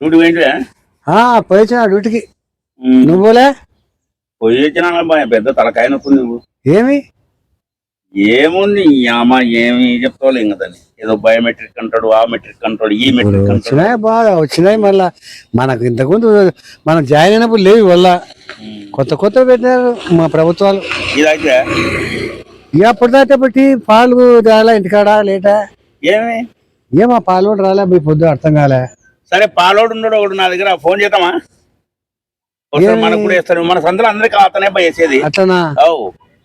Duty పోయింటివా? ఆ పోయిచ్చిన డ్యూటీకి. నువ్వు పోలే పోయి వచ్చినా అబ్బాయి, పెద్ద తలకాయ నొప్పి నువ్వు ఏమి? ఏముంది అమ్మ ఏమి చెప్తావు ఇంకా దాన్ని. ఏదో బయోమెట్రిక్ అంటాడు ఆ మెట్రిక్ అంటాడు ఈ మెట్రిక్ వచ్చినాయి బాగా వచ్చినాయి మళ్ళా. మనకు ఇంతకుముందు మనం జాయిన్ అయినప్పుడు లేవు వల్ల కొత్త కొత్త పెట్టారు మా ప్రభుత్వాలు. ఇదైతే ఇక అప్పటిదాకా బట్టి పాలు రాలే ఇంటికాడ లేటా? ఏమి? ఏమా పాలు కూడా రాలే మీ పొద్దు అర్థం కాలే. సరే పాలోడు ఉన్నాడు ఒకడు నా దగ్గర ఫోన్ చేద్దామా? ఒకసారి? మనకు కూడా వేస్తాడు మన సందులో అందరికీ అతనే పోయి వేసేది అట్లనా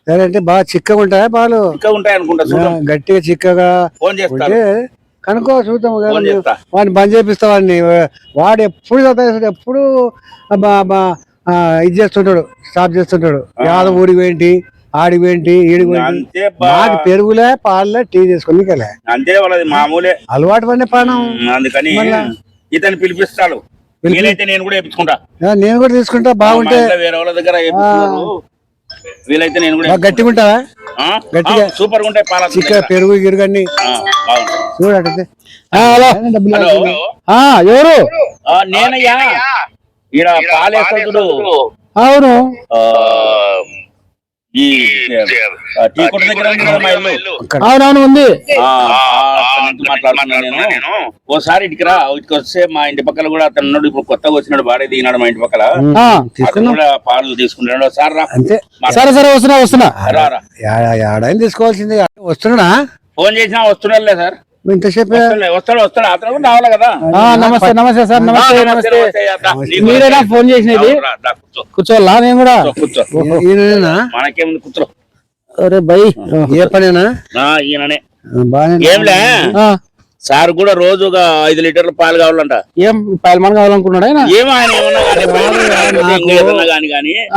సరే అంటే బాగా చిక్కగా ఉంటాయా పాలు? ఇంకా ఉంటాయి అనుకుంటా చూద్దాం గట్టిగా చిక్కగా ఫోన్ చేస్తాడు. ఉంటే కనుక్కో చూద్దాం కదా ఫోన్ చేస్తా. వాడిని బంద్ చేపిస్తా వాడిని వాడు ఎప్పుడు చదివేస్తాడు ఎప్పుడు బా- బా- ఆ, ఇది చేస్తుంటాడు స్టాప్ చేస్తుంటాడు. యాదవ్ ఊడికి ఏంటి ఆడికి ఏంటి ఈడికి ఏంటి అంతే బా. పెరుగులే పాలే టీ చేసుకుని అంతే వాళ్ళది మామూలే. అలవాటు పడిన పానం ఉమ్, అందుకని మళ్ళా? ఇతను పిలిపిస్తాడు. పిలిపి- వీలైతే నేను కూడా వేపించుకుంటా ఆ, నేను కూడా తీసుకుంటా బాగుంటే వేరే వాళ్ళ దగ్గర వీలైతే నేను కూడా గట్టిగా ఉంటావా? ఆ? గట్టిగా. సూపర్గా ఉంటాయి పాల చిక్క పెరుగు గిరుగు అన్ని ఆ, బాగుంది చూడటైతే హలో. డబ్బులు హలో. ఆ, ఎవరు? ఆ, నేనయ్యా. ఈడ పాలేస్తాడు అవును. అవునవును ఉంది. ఆ, ఆ, అక్కడి నుంచి మాట్లాడుతున్నా నేను. ఓసారి ఇటుకి రా ఇటుకి వస్తే మా ఇంటి పక్కల కూడా అతను ఇప్పుడు కొత్తగా వచ్చినాడు బాడే దిగినాడు మా ఇంటి పక్కల. కూడా పాలు తీసుకుంటాడు ఒకసారి రా. అంతే. సరే సరే వస్తున్నా వస్తున్నా. ఏడాయని తీసుకోవాల్సింది. వస్తున్నా ఫోన్ చేసినా వస్తున్నాడులే సార్. ఇంతసేపు? వస్తాడు వస్తాడు అతను కూడా రావాలి కదా? నమస్తే నమస్తే సార్ నమస్తే నమస్తే, మీరేనా. ఫోన్ చేసినది? కూర్చోవాలా? నేను కూడా? కూర్చో, కూర్చో. ఈయననా మనకేముంది కూర్చో. అరే బై. ఏ పనేనా? ఈయననే. బాగానే ఏంలే ఆ, సార్ కూడా రోజు ఒక ఐదు లీటర్ల పాలు కావాలంట. ఏం పైల్మాన్ కావాలనుకున్నాడా ఆయన? ఏమో ఆయన ఏమన్నా కానీ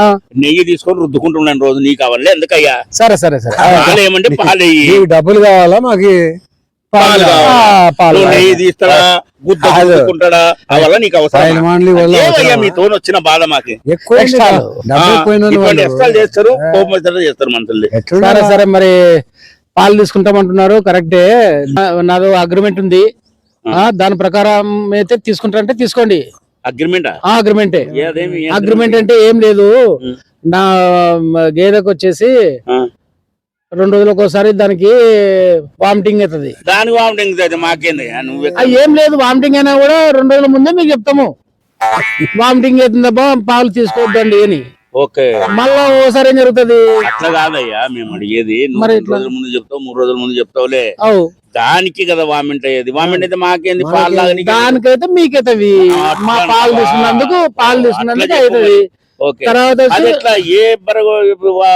నెయ్యి తీసుకొని రుద్దుకుంటున్నాను రోజు నీకు కావాలి ఎందుకయ్యా? సరే సరే సరే. పాలు ఏమంటే పాలు డబ్బులు కావాలా మాకు? పాలు నెయ్యి తీస్తాడా? గుద్ద నీకు అవసరం పైలమాన్లు వల్ల ఏమయ్యా మీ తోని వచ్చిన బాధ మాకి. ఎక్కువ ఎక్స్ట్రాలు. చేస్తారు కోపం చేస్తారు మనుషుల్ని? సరే సరే మరి పాలు తీసుకుంటామంటున్నారు. కరెక్టే. నా- నాదో అగ్రిమెంట్ ఉంది. ఆ, దాని ప్రకారం అయితే తీసుకుంటారంటే తీసుకోండి. అగ్రిమెంట్? అగ్రిమెంటే. అగ్రిమెంట్ అంటే ఏం లేదు. నా గేదెకు వచ్చేసి. రెండు రోజులకు ఒకసారి దానికి వామిటింగ్ అవుతుంది. దానికి వామిటింగ్ మాకేంది? ఏం లేదు. వామిటింగ్ అయినా కూడా రెండు రోజుల ముందే మీకు చెప్తాము. వామిటింగ్ అవుతుందబ్బా పాలు తీసుకోవద్దండి అని. ఓకే. మళ్ళా ఓసారి ఏం జరుగుతుంది? అట్లా కాదయ్యా మేము అడిగేది నువ్వు మరి రెండు రోజుల ముందు చెప్తావు మూడు రోజుల ముందు చెప్తావులే. అవు. దానికి కదా వామింట్ అయ్యేది. వామింట్ అయితే మాకేంది? పాలు తాగనీకి దానికైతే అట్లా మా పాలు? తీసుకున్నందుకు పాలు తీసుకున్నందుకు అవుతుంది ఓకే. తర్వాత ఏ బరగ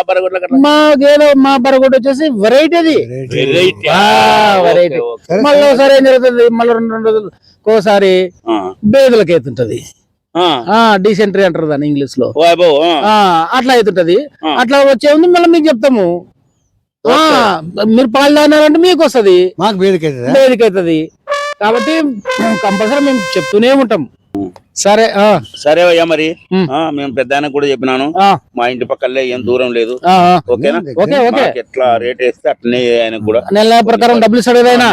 బరగొడ్ల మా గేదె మా బరగొడ్డు వచ్చేసి వెరైటీ అది. వెరైటీ మళ్ళీ ఒకసారి ఏం జరుగుతుంది? మళ్ళీ రెండు రెండు రోజులు ఒకసారి బేదలకు అవుతుంటది డీసెంట్రీ అంటారు దాన్ని ఇంగ్లీష్లో ఆ. అట్లా అవుతుంటది. అట్లా వచ్చే ఉంది మళ్ళీ మీకు చెప్తాము. ఆ, మీరు పాలు తాగినారంటే మీకు వస్తది. మాకు వేదికైతుందా వేదిక అవుతుంది కాబట్టి కంపల్సరీ మేము చెప్తూనే ఉంటాం. సరే ఆ, సరే అయ్యా మరి. మేము పెద్ద కూడా చెప్పినాను. ఆ, మా ఇంటి పక్కలే ఏం దూరం లేదు. ఆ, ఆ. ఓకేనా? Okay okay. మాకు ఎట్లా రేట్ వేస్తే అట్లనే ఆయనకు కూడా నెల ప్రకారం డబ్బులు ఇస్తాడు ఆయన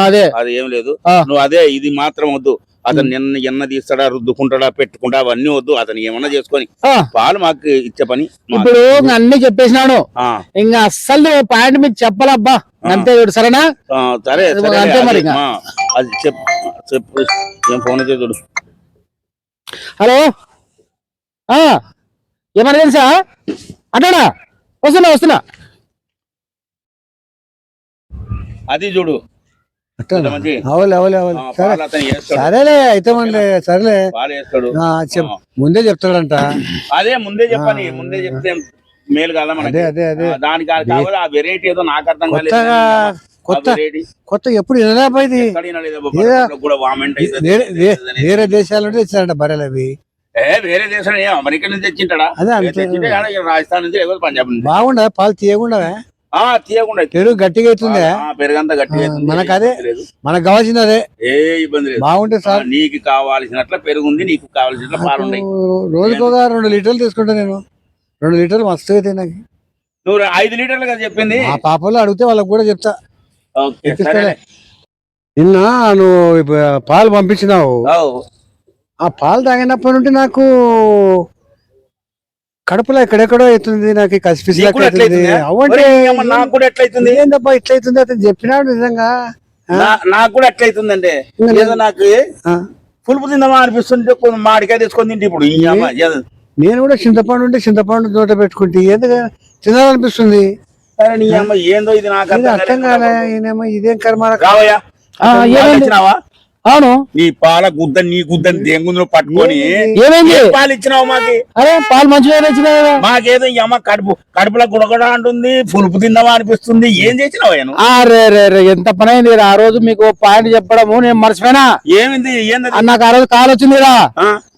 అదే. అది ఏం లేదు. నువ్వు అదే ఇది మాత్రం వద్దు. అతను నిన్న ఎన్న తీస్తాడా రుద్దుకుంటాడా పెట్టుకుంటా అవన్నీ వద్దు. అతను ఏమన్నా చేసుకొని పాలు మాకు ఇచ్చే పని. ఇప్పుడు అన్ని చెప్పేసినాను ఆ, ఇంకా అస్సలు పాయింట్ మీకు చెప్పాలబ్బా అంతే చూడు సరేనా? సరే అంతే మరి అది, చెప్పు చెప్పు ఏం ఫోన్ అయితే చూడు. హలో? ఆ ఎమర్జెన్సా అటాడా వస్తున్నా వస్తున్నా. అది చూడు అవలే అవలే అవలే సరేలే అయితే మనలే సరేలే. ముందే చెప్తాడంట. అదే ముందే చెప్పని ముందే చెప్తే మేలు కదా అదే అదే అదే. ఆ, దానికి కావాలి ఆ వెరైటీ ఏదో నాకు అర్థం కాలేదు కొత్త కొత్త ఎప్పుడు వినలేకపోయింది వామెంట్ వేరే దేశాల నుండి తెచ్చారంట బర్రెలు అవి. ఏ వేరే దేశం ఏం అమెరికా నుంచి తెచ్చింటాడా? అదే రాజస్థాన్ నుంచి పంజాబ్ నుంచి. బాగుండ పాలు తీయకుండా ఆ తీయకుండా. పెరుగు గట్టిగా అవుతుందే పెరుగంతా గట్టిగా. మనకు అదే. మనకు కావాల్సింది అదే. ఏ ఇబ్బంది లేదు. బాగుంటే ఆ, సార్. నీకు కావాల్సినట్ల పెరుగుంది నీకు కావాల్సినట్ల పాలు ఉన్నాయి. రోజుకు ఒక రెండు లీటర్లు తీసుకుంటా నేను. రెండు లీటర్లు మస్తు అయితే నాకు. నువ్వు ఐదు లీటర్లు కదా చెప్పింది? ఆ పాపలో అడిగితే వాళ్ళకి కూడా చెప్తా. నిన్న నువ్వు పాలు పంపించినావు. ఆ పాలు తాగినప్పటి నుండి నాకు కడుపులో ఎక్కడెక్కడో అవుతుంది నాకు కసిపిసి? అవ్వంటే నాకు కూడా ఎట్లయితుంది? ఏందబ్బా ఇట్లయితుంది? అతను చెప్పినాడు నిజంగా? నాకు కూడా ఎట్లయితుందండి ఏదో నాకు పులుపు తిందామా అనిపిస్తుంటే కొంచెం మామిడికాయ తీసుకొని తింటే ఇప్పుడు నేను కూడా చింతపండు ఉంటే చింతపండు తోట పెట్టుకుంటే ఎందుకు తినాలనిపిస్తుంది. ఏందో ఇది నాకు అర్థం. కాలే ఇదేం కర్మ? రావయ్యా. అవును. నీ పాల గుద్ద నీ గుద్దని దేంగుందో పట్టుకొని ఏమైంది? పాలు ఇచ్చినావు మాకి? అరే పాలు మంచిగా మాకేదో అమ్మ కడుపు కడుపులో గుడగడ అంటుంది పులుపు తిందామా అనిపిస్తుంది. ఏం చేసినావు ఆయన అరే రే రే ఎంత పని అయింది. ఆ రోజు మీకు పాయింట్ చెప్పడము నేను మర్చిపోయినా. ఏమింది? ఏంది నాకు ఆ రోజు కాల్ వచ్చింది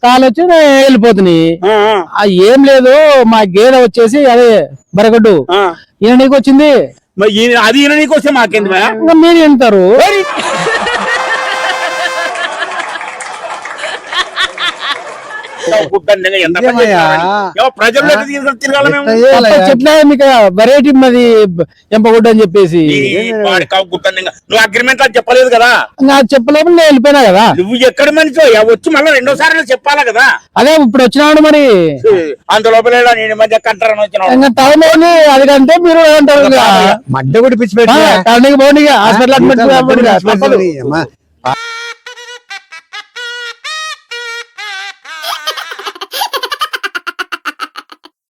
కాల్ వచ్చి నేను వెళ్ళిపోతుంది ఆ, ఆ. ఏం లేదు మా గేదె వచ్చేసి అదే బరగడ్డు. ఈయన నీకు వచ్చింది? అది ఈయన నీకు వస్తే మాకేంది మీరు? వింటారు గుద్దని నిజంగా ఎంత పని ఇదేమయ్యా? చేసినావని. ఏమో ప్రజల్లో తీసుకొని తిరగాల మేము ఎట్లా చేయాలయ్యా? చెట్ల మీకు వెరైటీ మరి ఎంపగుడ్డ అని చెప్పేసి. నువ్వు అగ్రిమెంట్ అది చెప్పలేదు కదా? నాకు చెప్పలేము నేను వెళ్ళిపోయినా కదా? నువ్వు ఎక్కడ మనిషి వచ్చి మళ్ళీ రెండోసారి చెప్పాలా కదా? అదే ఇప్పుడు వచ్చినాడు మరి. అంత లోపల నేను మధ్య కంటారని వచ్చినావు ఇంకా టైం అయింది అది కంటే మీరు అంటారు. మడ్డ కూడా పిచ్చి పెట్టి. Hospital admit